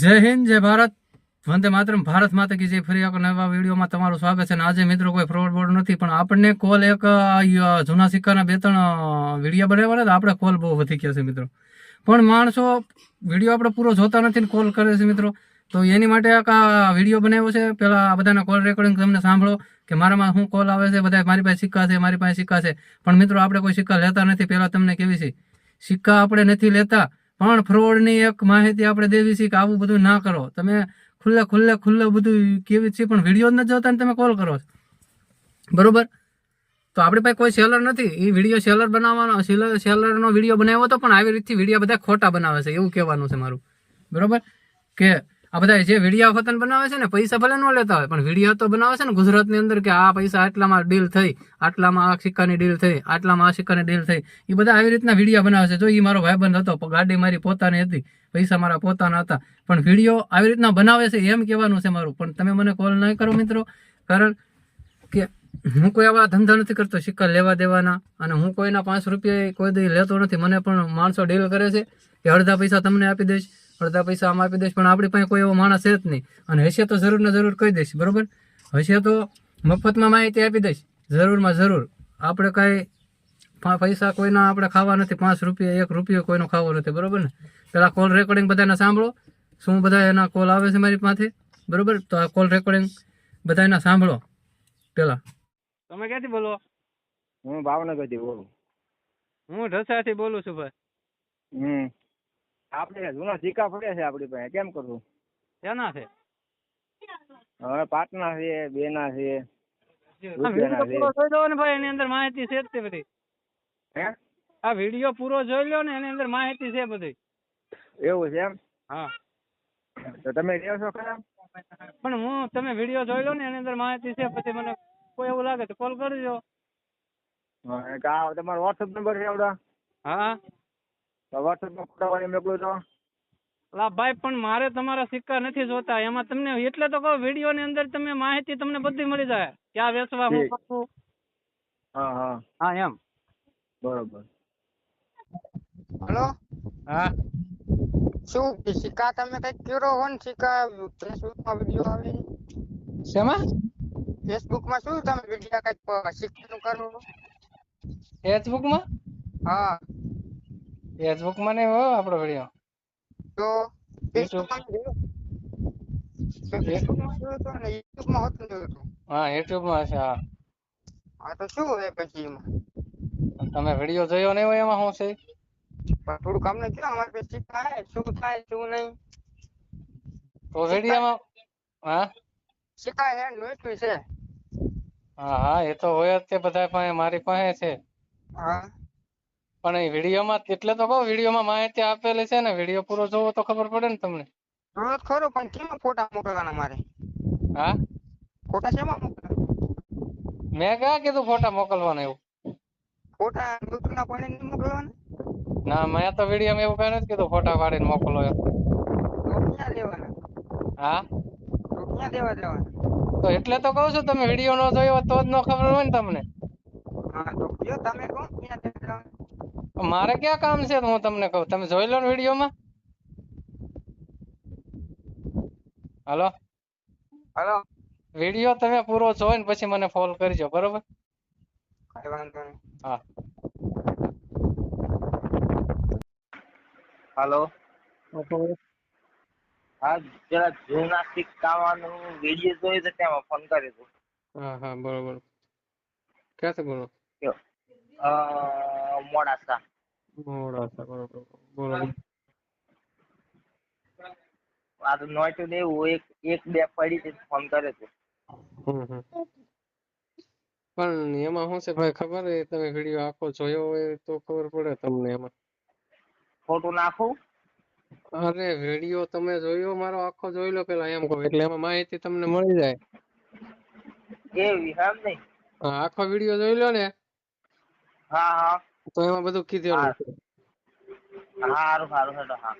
જય હિન્દ, જય ભારત. વંદે માતરમ. ભારત માતા કી જય. ફરી એક નવા વિડીયોમાં તમારું સ્વાગત છે. અને આજે મિત્રો કોઈ ફ્રોડ બોર્ડ નથી, પણ આપણને કોલ એક જૂના સિક્કાના બે, ત્રણ વીડિયો બનાવ્યા ને આપણે કોલ બહુ વધી ગયા છે મિત્રો. પણ માણસો વીડિયો આપણે પૂરો જોતા નથી ને કોલ કરે છે મિત્રો. તો એની માટે એક આ વીડિયો બનાવ્યો છે. પેલા બધાના કોલ રેકોર્ડિંગ તમને સાંભળો કે મારામાં શું કોલ આવે છે. બધા મારી પાસે સિક્કા છે, મારી પાસે સિક્કા છે. પણ મિત્રો, આપણે કોઈ સિક્કા લેતા નથી. પહેલાં તમને કેવી છે? સિક્કા આપણે નથી લેતા. પણ ફ્રોડની એક માહિતી આપણે દેવી છે કે આવું બધું ના કરો. તમે ખુલ્લે ખુલ્લે ખુલ્લે બધું કેવી છે પણ વીડિયો જ નથી જોતા ને તમે કોલ કરો છો. બરોબર? તો આપણી પાસે કોઈ સેલર નથી. એ વીડિયો સેલર બનાવવાનો સેલર સેલરનો વીડિયો બનાવ્યો હતો પણ આવી રીતથી વીડિયો બધા ખોટા બનાવે છે. એવું કહેવાનું છે મારું. બરોબર? કે આ બધા જે વિડીયા વતન બનાવે છે ને, પૈસા ભલે ન લેતા હોય, પણ વીડિયો તો બનાવે છે ને ગુજરાતની અંદર કે આ પૈસા આટલામાં ડીલ થઈ, આટલામાં આ સિક્કાની ડીલ થઈ, આટલામાં આ સિક્કાની ડીલ થઈ. એ બધા આવી રીતના વીડિયો બનાવે છે. જો એ મારો ભાઈબંધ હતો ગાડી મારી પોતાની હતી, પૈસા મારા પોતાના હતા. પણ વીડિયો આવી રીતના બનાવે છે, એમ કહેવાનું છે મારું. પણ તમે મને કોલ નહીં કરો મિત્રો, કારણ કે હું કોઈ આવા ધંધા નથી કરતો, સિક્કા લેવા દેવાના, અને હું કોઈના પાંચ રૂપિયા કોઈ દી લેતો નથી. મને પણ માણસો ડીલ કરે છે કે અડધા પૈસા તમને આપી દઈશ. અડધા પૈસા આમ આપી દઈશ પણ આપણી પાસે કોઈ એવો માણસ છે જ નહીં. અને હશે તો જરૂર ને જરૂર કહી દઈશ બરોબર? હશે તો મફતમાં માહિતી આપી દઈશ જરૂરમાં જરૂર. આપણે કાંઈ પૈસા કોઈના આપણે ખાવા નથી પાંચ રૂપિયા એક રૂપિયો કોઈનો ખાવો નથી બરોબર ને? પેલા કોલ રેકોર્ડિંગ બધાને સાંભળો. શું બધા એના કોલ આવે છે મારી પાસે? બરોબર? તો આ કોલ રેકોર્ડિંગ બધા એના સાંભળો. પેલા. તમે ક્યાંથી બોલો? હું ભાવનગરથી બોલું. હું ઢસાથી બોલું છું ભાઈ. હમ. આપણે જૂના સિક્કા પડ્યા છે આપણી પાસે. કેમ કરવું શેના છે? હવે પાટના છે છે છે. લો ને ભાઈ એની અંદર માહિતી છે તે બધી. હે? આ વીડિયો પૂરો જોઈ લો ને એની અંદર માહિતી છે બધી. એવું છે એમ? હા. તો તમે રહ્યો છો ખરા? પણ હું તમે વીડિયો જોઈ લો ને એની અંદર માહિતી છે પછી મને કોઈ એવું લાગે તો કોલ કરજો. હા, તમારો વોટ્સઅપ નંબર છે આવડા હા. તો ફોટા વાળી મોકલું તો લા ભાઈ પણ મારે તમારા સિક્કા નથી જોતા. એમાં તમને એટલે તો કહું વીડિયો ની અંદર તમે માહિતી તમને બધી મળી જાય. ક્યાં વેચવા હું. હા હા. હા એમ. બરોબર. હલો? હા. શું સિક્કા તમે કંઈક કર્યો હો ને સિક્કા? ફેસબુકમાં વીડિયો આવે. શેમાં? ફેસબુકમાં શું તમે વીડિયો કંઈક સિક્કાનું કરો ફેસબુકમાં? હા. ફેસબુકમાં નહીં હો આપણો વીડિયો તો. ફેસબુકમાં જોયું? હતું ને યુટ્યુબમાં હતો જોયું હા યુટ્યુબમાં છે હા. હા તો શું હોય પછી એમાં? તમે વીડિયો જોયો નહીં હોય એમાં શું છે? પણ થોડું કામ કહો અમારે પછી થાય શું થાય શું નહીં. તો વિડીયોમાં હા? શીખાય હે લોચું છે. હા હા એ તો હોય જ તે બધા પાસે મારી પાસે છે. હા. પણ એ વિડીયોમાં એટલે તો કહું વિડીયોમાં માહિતી આપેલી છે ને વીડિયો પૂરો જોવો તો ખબર પડે ને તમને. હા ખરો પણ કેમાં ફોટા મોકલવાના મારે? હા? ફોટા શેમાં મોકલવાના? મેં ક્યાં કીધું ફોટા મોકલવાના એવું? ફોટા YouTube પાણી નહીં મોકલવાના? ના મેં તો વિડીયોમાં એવું કઈ નથી કીધું ફોટા પાડીને મોકલો એમ. ક્યાં દેવાના હા? ક્યાં દેવા દેવાના? તો એટલે તો કહું છું તમે વીડિયો ન જોયો તો જ ન ખબર હોય ને તમને. હા તો કયો તમે કહો ક્યાં દેવા મારે ક્યાં કામ છે હું તમને કહું. તમે જોઈ લો ને વિડીયોમાં. હલો? હલો? વીડિયો તમે પૂરો જોઈને પછી મને ફોન કરજો બરોબર? કઈ વાંધો હા. હાલો? હા જરા જિમ્નાસ્ટિક કરવાનું વીડિયો જોઈ તો તેમાં ફોન કર્યો દઉં હા હા બરોબર. ક્યાંથી બોલો? કયો? અ, મોડાસા. મોડાસા બરોબર બરોબર. આ તો નોટ્યું ને એવું એક એક બે પડી હતી ફોન કર્યો હતો. પણ એમાં શું છે ભાઈ ખબર છે? તમે વીડિયો આખો જોયો હોય તો ખબર પડે તમને એમાં. ફોટો નાખું? અરે વીડિયો તમે જોયો? મારો આખો જોઈ લો પેલા એમ કહું એટલે એમાં માહિતી તમને મળી જાય. એવી એમ નહીં? આખો વીડિયો જોઈ લો ને. હા હા. તો એમાં બધું કીધેલું હા. છે. સારું સારું હેડો હા.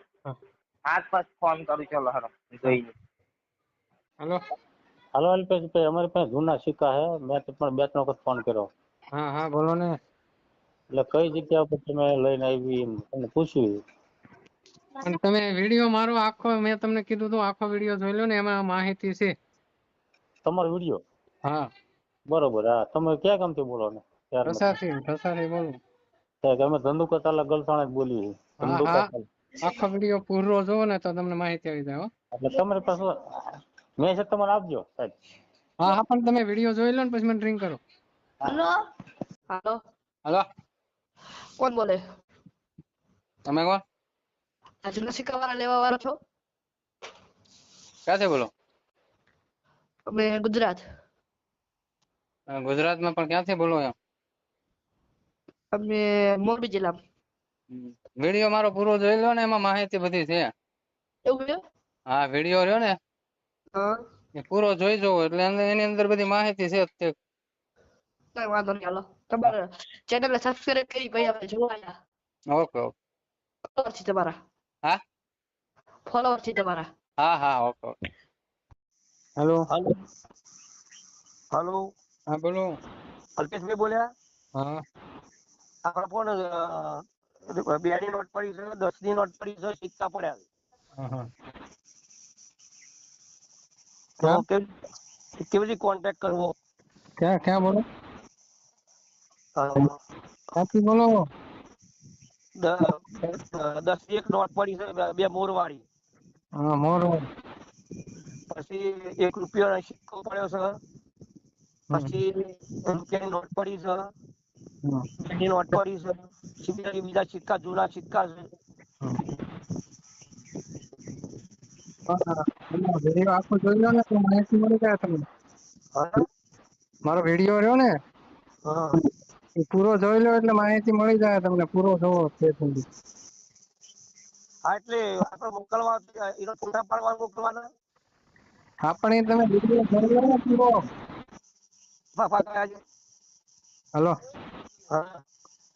આજ પછી ફોન કરું ચલો હેડો જોઈને હેલો. હાલો અલ્પેશભાઈ અમારી પાસે જૂના સિક્કા છે. મેં તો પણ બે ત્રણ વખત ફોન કર્યો. હા હા બોલો ને. એટલે કઈ જગ્યા ઉપર તમે લઈને આવી એમ તમને પૂછ્યું અને તમે વીડિયો મારો આખો મેં તમને કીધું તું આખો વીડિયો જોઈ લો ને એમાં માહિતી છે. તમારો વીડિયો? હા. બરોબર હા. તમે ક્યાં ગામથી બોલો ને. ઢસાથી ઢસાથી બોલું. અમે ધંધુકા તાલા ગલસાણા જ બોલીએ. ધંધુકા આખો વીડિયો પૂરો જોવો ને તો તમને માહિતી આવી જાય હો. એટલે તમારી પાસે મેસેજ તમારે આપજો સાહેબ. હા હા પણ તમે વીડિયો જોઈ લો ને પછી મને ડ્રિંક કરો. હેલો. હેલો. હેલો. કોણ બોલે? તમે કોણ? આ જૂના સિક્કા વાળા લેવા વાળા છો? ક્યાંથી બોલો? અમે ગુજરાત. ગુજરાતમાં પણ ક્યાંથી બોલો એમ? અમે મોરબી જિલ્લા વીડિયો મારો પૂરો જોઈ લો ને એમાં માહિતી બધી છે. એવું હા વીડિયો રહ્યો ને હા. એ પૂરો જોઈ જોવો એટલે એની અંદર બધી માહિતી છે તે. કઈ વાંધો નહીં હાલો. તમારે ચેનલ સબસ્ક્રાઇબ કરી પછી આપણે જોવાયા ઓકે ઓકે. ફોલોવર છે તમારા. હા? ફોલોવર છે તમારા. હા હા okay okay. Hello. Hello. Hello. હા બોલો. અલ્પેશભાઈ બોલ્યા? હા. આપણા ફોન બે ની નોટ પડી છે દસની નોટ પડી છે સિક્કા પડ્યા છે. તો કેવી રીતે કોન્ટેક્ટ કરવો? ક્યાં ક્યાં બોલો? ક્યાંથી બોલો? દસ એક નોટ પડી છે બે- બે મોરવાળી. હા મોરો પછી એક રૂપિયાનો સિક્કો પડ્યો છે પછી રૂપિયાની નોટ પડી છે છે બીજા સિક્કા જૂના સિક્કા છે વીડિયો આખો જોઈ લો ને તો માહિતી મળી જાય તમને મારો વીડિયો રહ્યો ને? પૂરો જોઈ લો એટલે માહિતી મળી જાય તમને પૂરો જોવો તે સુધી. હા એટલે આપણે મોકલવા એનો ફોટા પાડવા મોકલવાના? હા પણ એ તમે વીડિયો જોઈ લો ને પૂરો. હલો. હા.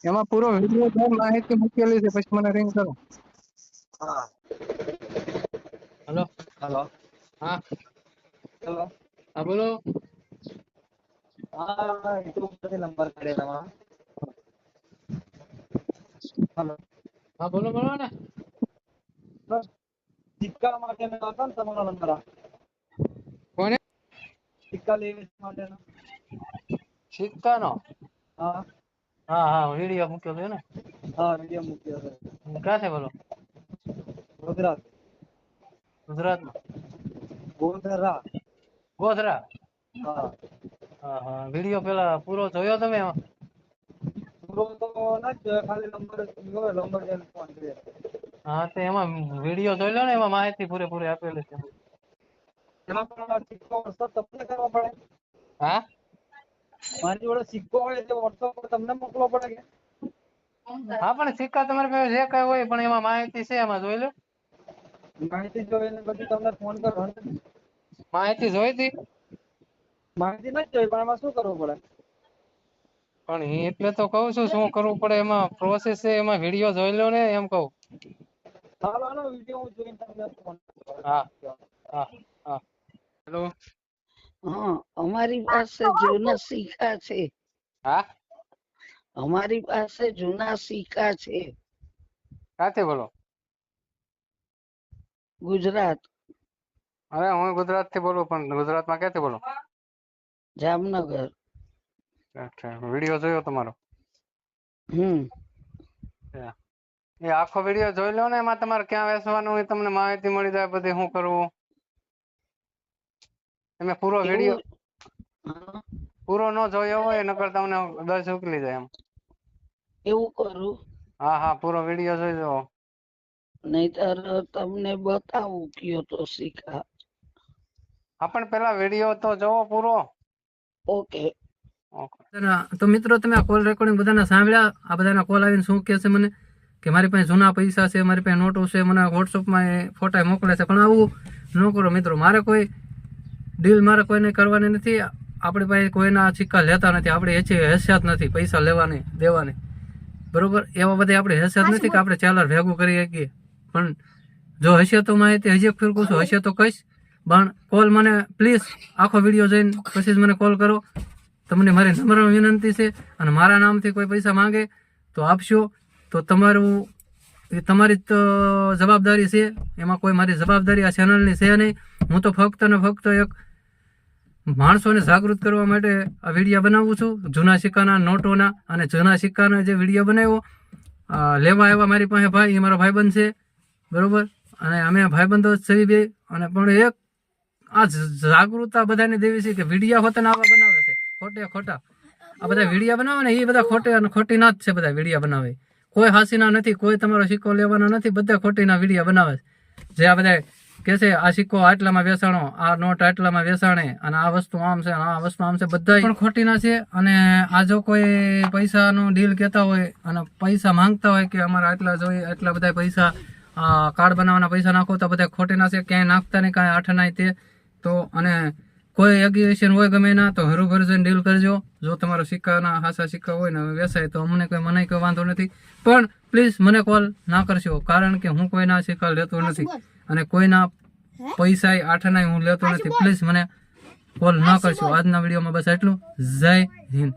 એમાં પૂરો વિડિયો જોઈને માહિતી મૂકેલી છે પછી મને રિંગ કરો. હા. હેલો. હલો. હા. હેલો. હા બોલો. હા એ તો નંબર નંબર કાઢેલા હેલો. હા બોલો બોલો ને. બસ. સિક્કા માટેનો હતો ને તમારો નંબર આ. કોને? સિક્કા લેવી માટેનો સિક્કાનો? હા. હા હા વીડિયો મૂક્યો છે ને? હા વીડિયો મૂક્યો છે ક્યાંથી બોલો? ગુજરાત ગુજરાતમાં? ગોધરા. ગોધરા? હા. હા હા વીડિયો પેલા પૂરો જોયો તમે પૂરો તો જોયો, ખાલી નંબર જોયો નંબર જઈને ફોન કર્યો. હા તો એમાં વીડિયો જોઈ લો ને એમાં માહિતી પૂરેપૂરી આપેલી છે. એમાં પણ સિક્કો વોટ્સઅપ તમને કરવો પડે. હા? મારી જોડે સિક્કો હોય એટલે વોટ્સઅપ પર તમને મોકલવો પડે કે? હા પણ સિક્કા તમારી પાસે જે કઈ હોય પણ એમાં માહિતી છે એમાં જોઈ લો. માહિતી જોઈને પછી તમને ફોન કરો માહિતી જોઈ હતી માહિતી નથી જોઈ પણ એમાં શું કરવું પડે? પણ એટલે તો કહું છું શું કરવું પડે? એમાં પ્રોસેસ છે એમાં વીડિયો જોઈ લો ને એમ કહું. હાલો હાલો વીડિયો હું જોઈને તમને ફોન હા હા હા. હેલો હા અમારી પાસે જૂના સિક્કા છે. હા? અમારી પાસે જૂના સિક્કા છે. ક્યાંથી બોલો? ગુજરાત. અરે હું ગુજરાતથી બોલું પણ ગુજરાતમાં ક્યાંથી બોલો? જામનગર. અચ્છા વીડિયો જોયો તમારો? હમ. એ આખો વિડિયો જોઈ લો ને એમાં તમારે ક્યાં બેસવાનું એ તમને માહિતી મળી જાય બધી શું કરવું તમે પૂરો વીડિયો પૂરો ન જોયો હોય નકર તમને દસ ઉકલી જાય એમ. એવું કરું? હા હા પૂરો વીડિયો જોઈ લો નહીતર તમને બતાવું કયો તો શીખા. હા પણ પેલા વીડિયો તો જોવો પૂરો. ઓકે. તો મિત્રો તમે આ કોલ રેકોર્ડિંગ બધાના સાંભળ્યા? આ બધાના કોલ આવીને શું કહે છે મને? કે મારી પાસે જૂના પૈસા છે મારી પાસે નોટો છે મને વોટ્સઅપમાં એ ફોટા મોકલે છે. પણ આવું ન કરો મિત્રો મારે કોઈ ડીલ મારે કોઈને કરવાની નથી. આપણી પાસે કોઈના સિક્કા લેતા નથી. આપણે એચી હેસિયત નથી. પૈસા લેવાની દેવાની. બરોબર? એવા બધી આપણી હેસિયત નથી કે આપણે ચાલર ભેગું કરી શકીએ. પણ જો હશે તો માહિતી હજી એક ફેર કહું છું હશે તો કહીશ. પણ કોલ મને પ્લીઝ આખો વીડિયો જોઈને પછી જ મને કોલ કરો. તમને મારી નમ્ર વિનંતી છે અને મારા નામથી કોઈ પૈસા માંગે તો આપશો. તો તમારું એ તમારી જ જવાબદારી છે. એમાં કોઈ મારી જવાબદારી આ ચેનલની છે નહીં. હું તો ફક્ત ને ફક્ત એક માણસોને જાગૃત કરવા માટે આ વીડિયો બનાવું છું. જૂના સિક્કાના, નોટોના અને જૂના સિક્કાના જે વીડિયો બનાવ્યો લેવા આવ્યા મારી પાસે ભાઈ, એ મારો ભાઈબંધ છે. બરાબર? અને અમે ભાઈબંધો જ છીએ બે. અને પણ એક આ જાગૃતતા બધાને દેવી છે કે વિડીયા હોતને આવા બનાવે છે. ખોટે ખોટા. આ બધા વિડીયા બનાવે ને, એ બધા ખોટે અને ખોટી ના જ છે બધા વિડીયા બનાવે. કોઈ હાસીના નથી, કોઈ તમારો સિક્કો લેવાનો નથી, બધા ખોટીના વિડીયા બનાવે છે. જે આ બધા કે આ સિક્કો આટલામાં વેચાણો, આ નોટ આટલામાં વેચાણે, અને આ વસ્તુ આમ છે આ વસ્તુ આમ છે બધા પણ ખોટીના છે. અને આ જો કોઈ પૈસાનું ડીલ કહેતા હોય, અને પૈસા માંગતા હોય કે અમારે આટલા જોઈએ, આટલા બધા પૈસા કાર્ડ બનાવવાના પૈસા નાખો, તો બધા ખોટીના છે, ક્યાંય નાખતા નહીં, કાંઈ આઠ નાય તે. તો, અને કોઈ એગ્યુએશન હોય ગમે ના, તો હરુભર જઈને ડીલ કરજો. જો તમારો સિક્કાના હાસા સિક્કા હોય ને વેસાય તો અમને કોઈ મને કોઈ વાંધો નથી. પણ પ્લીઝ મને કોલ ના કરશો, કારણ કે હું કોઈના સિક્કા લેતો નથી. અને કોઈના પૈસા આઠના હું લેતો નથી. પ્લીઝ મને કોલ ન કરશો. આજના વિડીયોમાં બસ એટલું જય હિન્દ.